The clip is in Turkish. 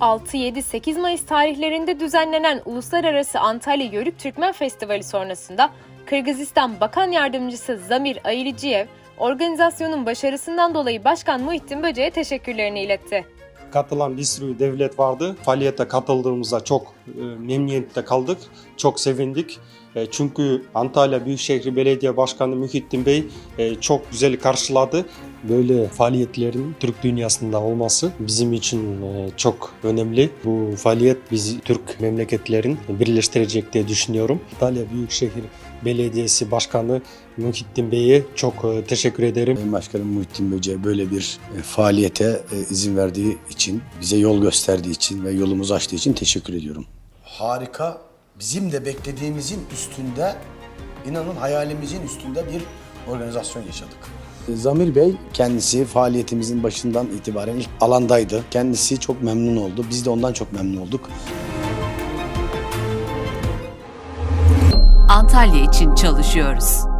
...6-7-8 Mayıs tarihlerinde düzenlenen Uluslararası Antalya Yörük Türkmen Festivali sonrasında Kırgızistan Bakan Yardımcısı Zamir Ayılıcıyev, organizasyonun başarısından dolayı Başkan Muhittin Böce'ye teşekkürlerini iletti. Katılan bir sürü devlet vardı. Faaliyete katıldığımızda çok e, memnuniyetle kaldık. Çok sevindik. E, çünkü Antalya Büyükşehir Belediye Başkanı Muhittin Bey e, çok güzel karşıladı. Böyle faaliyetlerin Türk dünyasında olması bizim için e, çok önemli. Bu faaliyet bizi Türk memleketlerin birleştirecek diye düşünüyorum. Antalya Büyükşehir Belediyesi Başkanı Muhittin Bey'e çok e, teşekkür ederim. Sayın Başkanım Muhittin Böce böyle bir e, faaliyete izin verdiği için, bize yol gösterdiği için ve yolumuzu açtığı için teşekkür ediyorum. harika, bizim de beklediğimizin üstünde, inanın hayalimizin üstünde bir organizasyon yaşadık. Zamir Bey kendisi faaliyetimizin başından itibaren ilk alandaydı. Kendisi çok memnun oldu. Biz de ondan çok memnun olduk. Antalya için çalışıyoruz.